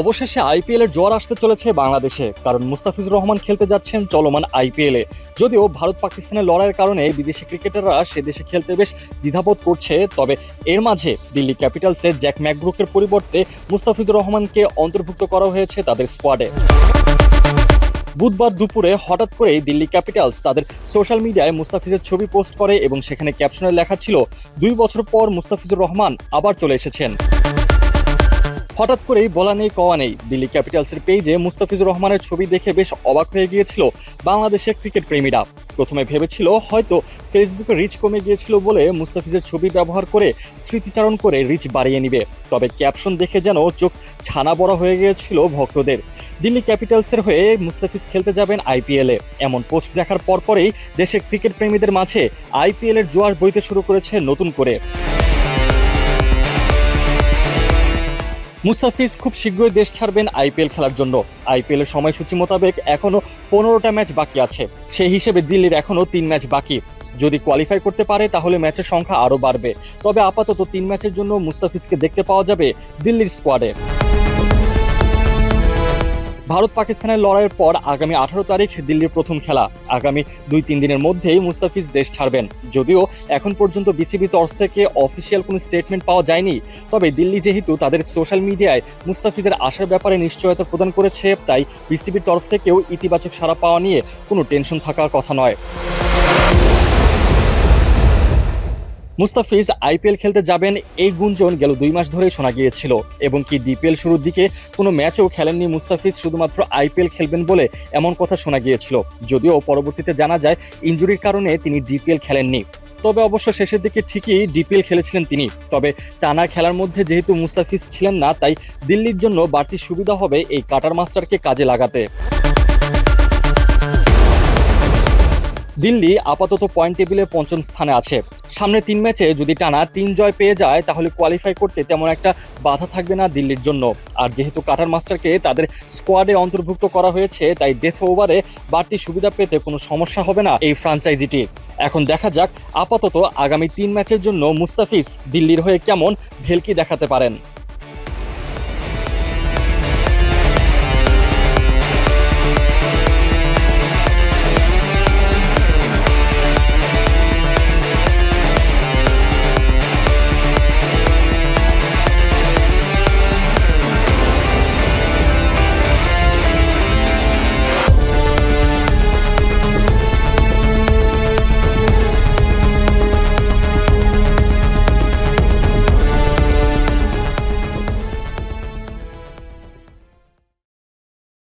অবশেষে আইপিএল এর জ্বর আসতে চলেছে বাংলাদেশে, কারণ মুস্তাফিজুর রহমান খেলতে যাচ্ছেন চলমান আইপিএল যদিও ভারত পাকিস্তানের লড়াইয়ের কারণে বিদেশি ক্রিকেটাররা সে দেশে খেলতে বেশ দ্বিধাবোধ করছে, তবে এর মাঝে দিল্লি ক্যাপিটালসের জ্যাক ম্যাকব্রুকের পরিবর্তে মুস্তাফিজুর রহমানকে অন্তর্ভুক্ত করা হয়েছে তাদের স্কোয়াডে। বুধবার দুপুরে হঠাৎ করেই দিল্লি ক্যাপিটালস তাদের সোশ্যাল মিডিয়ায় মুস্তাফিজের ছবি পোস্ট করে এবং সেখানে ক্যাপশনে লেখা ছিল, দুই বছর পর মুস্তাফিজুর রহমান আবার চলে এসেছেন। হঠাৎ করেই বলা নেই, কওয়া নেই। দিল্লি ক্যাপিটালসের পেজে মুস্তাফিজুর রহমানের ছবি দেখে বেশ অবাক হয়ে গিয়েছিল বাংলাদেশের ক্রিকেট প্রেমীরা। প্রথমে ভেবেছিল হয়তো ফেসবুকে রিচ কমে গিয়েছিল বলে মুস্তাফিজের ছবি ব্যবহার করে স্মৃতিচারণ করে রিচ বাড়িয়ে নিবে। তবে ক্যাপশন দেখে যেন চোখ ছানা বড়া হয়ে গিয়েছিল ভক্তদের। দিল্লি ক্যাপিটালসের হয়ে মুস্তাফিজ খেলতে যাবেন আইপিএলে এমন পোস্ট দেখার পরপরেই দেশের ক্রিকেট প্রেমীদের মাঝে আইপিএলের জোয়ার বইতে শুরু করেছে নতুন করে। মুস্তাফিজ খুব শীঘ্রই দেশ ছাড়বেন আইপিএল খেলার জন্য। আইপিএলের সময়সূচি মোতাবেক এখনও পনেরোটা ম্যাচ বাকি আছে। সেই হিসেবে দিল্লির এখনও তিন ম্যাচ বাকি। যদি কোয়ালিফাই করতে পারে, তাহলে ম্যাচের সংখ্যা আরও বাড়বে। তবে আপাতত তিন ম্যাচের জন্য মুস্তাফিজকে দেখতে পাওয়া যাবে দিল্লির স্কোয়াডে ভারত পাকিস্তানের লড়াইয়ের পর আগামী আঠারো তারিখ দিল্লির প্রথম খেলা। আগামী দুই তিন দিনের মধ্যেই মুস্তাফিজ দেশ ছাড়বেন। যদিও এখন পর্যন্ত বিসিবি তরফ থেকে অফিসিয়াল কোনো স্টেটমেন্ট পাওয়া যায়নি। তবে দিল্লি যেহেতু তাদের সোশ্যাল মিডিয়ায় মুস্তাফিজের আসার ব্যাপারে নিশ্চয়তা প্রদান করেছে, তাই বিসিবির তরফ থেকেও ইতিবাচক সাড়া পাওয়া নিয়ে কোনো টেনশন থাকার কথা নয়। মুস্তাফিজ আইপিএল খেলতে যাবেন এই গুঞ্জন গেল দুই মাস ধরেই শোনা গিয়েছিল। এবং কি ডিপিএল শুরুর দিকে কোনো ম্যাচেও খেলেননি মুস্তাফিজ, শুধুমাত্র আইপিএল খেলবেন বলে এমন কথা শোনা গিয়েছিল। যদিও পরবর্তীতে জানা যায়, ইঞ্জুরির কারণে তিনি ডিপিএল খেলেননি। তবে অবশ্য শেষের দিকে ঠিকই ডিপিএল খেলেছিলেন তিনি। তবে টানা খেলার মধ্যে যেহেতু মুস্তাফিজ ছিলেন না, তাই দিল্লির জন্য বাড়তি সুবিধা হবে এই কাটার মাস্টারকে কাজে লাগাতে। দিল্লি আপাতত পয়েন্ট টেবিলে পঞ্চম স্থানে আছে। সামনে তিন ম্যাচে যদি টানা তিন জয় পেয়ে যায়, তাহলে কোয়ালিফাই করতে তেমন একটা বাধা থাকবে না দিল্লির জন্য। আর যেহেতু কাটার মাস্টারকে তাদের স্কোয়াডে অন্তর্ভুক্ত করা হয়েছে, তাই ডেথ ওভারে বাড়তি সুবিধা পেতে কোনো সমস্যা হবে না এই ফ্রাঞ্চাইজিটির এখন দেখা যাক আপাতত আগামী তিন ম্যাচের জন্য মুস্তাফিজ দিল্লির হয়ে কেমন ভেলকি দেখাতে পারেন।